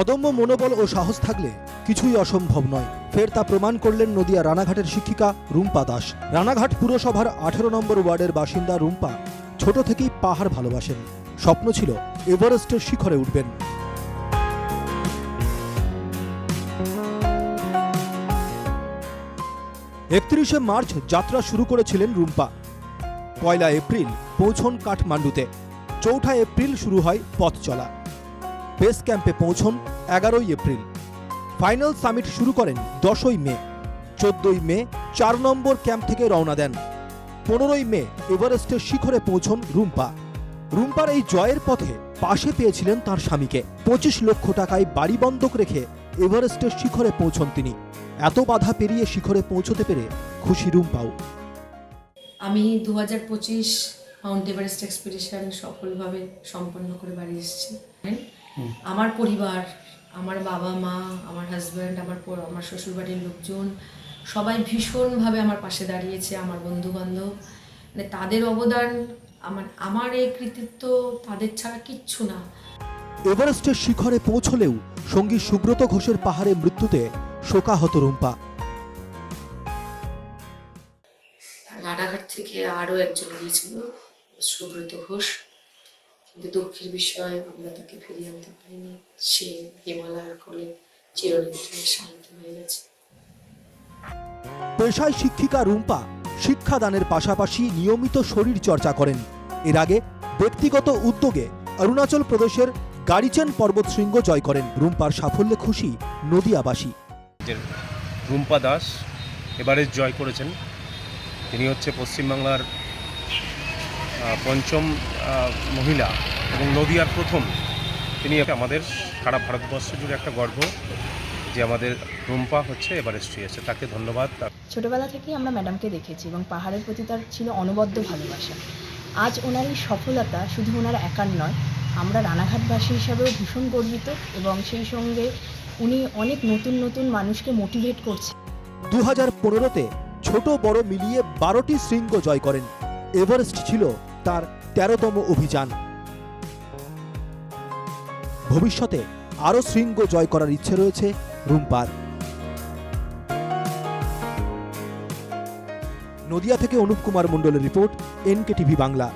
অদম্য মনোবল ও সাহস থাকলে কিছুই অসম্ভব নয়। ফের তা প্রমাণ করলেন নদিয়া রানাঘাটের শিক্ষিকা রুম্পা দাস। রানাঘাট পুরসভার আঠেরো নম্বর ওয়ার্ডের বাসিন্দা রুম্পা ছোট থেকেই পাহাড় ভালোবাসেন। স্বপ্ন ছিল এভারেস্টের শিখরে উঠবেন। একত্রিশে মার্চ যাত্রা শুরু করেছিলেন রুম্পা। পয়লা এপ্রিল, পৌঁছন কাঠমান্ডুতে। চৌঠা এপ্রিল শুরু হয় পথ চলা। বেস ক্যাম্পে পৌঁছন এগারোই এপ্রিল। ফাইনাল সামিট শুরু করেন দশই মে। চোদ্দই মে চার নম্বর ক্যাম্প থেকে রওনা দেন। পনেরোই মে এভারেস্টের শিখরে পৌঁছন রুম্পা। রুম্পার এই জয়ের পথে পাশে পেয়েছিলেন তার স্বামীকে। পঁচিশ লক্ষ টাকায় বাড়ি বন্ধক রেখে এভারেস্টের শিখরে পৌঁছন তিনি। এত বাধা পেরিয়ে শিখরে পৌঁছতে পেরে খুশি রুম্পাও। আমি দু হাজার পঁচিশ মাউন্ট এভারেস্ট এক্সপিডিশন সফলভাবে সম্পন্ন করে বাড়ি এসেছি। আমার পরিবার আমার বাবা মা আমার হাজব্যান্ড আমার আমার শ্বশুরবাড়ির লোকজন সবাই ভীষণভাবে আমার পাশে দাঁড়িয়েছে আমার বন্ধু বান্ধব মানে তাদের অবদান আমার আমার এই কৃতিত্ব তাদের ছাড়া কিচ্ছু না। এভারেস্টের শিখরে পৌঁছলেও সঙ্গী সুব্রত ঘোষের পাহাড়ে মৃত্যুতে শোকাহত রুম্পা। রানাঘাট থেকে আরও একজন গিয়েছিল সুব্রত ঘোষ। কিন্তু দুঃখের বিষয় আমরা তাকে ফিরিয়ে আনতে পারিনি। সে হিমালয়ের কোলে চিরনিদ্রায় শান্ত হয়ে গেছে। পেশায় শিক্ষিকা রুম্পা শিক্ষাদানের পাশাপাশি নিয়মিত শরীর চর্চা করেন। এর আগে ব্যক্তিগত উদ্যোগে অরুণাচল প্রদেশের গাড়িচেন পর্বত শৃঙ্গ জয় করেন। রুম্পার সাফল্যে খুশি নদিয়াবাসী। রুম্পা দাস এবারে জয় করেছেন। তিনি হচ্ছে পশ্চিমবাংলার পঞ্চম মহিলা এবং নদিয়ার প্রথম তিনি আমাদের সারা ভারতবর্ষ জুড়ে একটা গর্ব যে আমাদের রুম্পা হচ্ছে এভারেস্ট আছে তাকে ধন্যবাদ। ছোটবেলা থেকেই আমরা ম্যাডামকে দেখেছি এবং পাহাড়ের প্রতি তার ছিল অনবদ্য ভালোবাসা। আজ ওনার এই সফলতা শুধু ওনার একার নয় আমরা রানাঘাটবাসী হিসাবেও ভীষণ গর্বিত এবং সেই সঙ্গে উনি অনেক নতুন নতুন মানুষকে মোটিভেট করছে। দু হাজার পনেরোতে ছোট বড় মিলিয়ে বারোটি শৃঙ্গ জয় করেন। এভারেস্ট ছিল তার তেরোতম অভিযান। ভবিষ্যতে আরও শৃঙ্গ জয় করার ইচ্ছে রয়েছে রুম্পার। নদিয়া থেকে অনুপ কুমার মণ্ডলের রিপোর্ট এনকে টিভি বাংলা।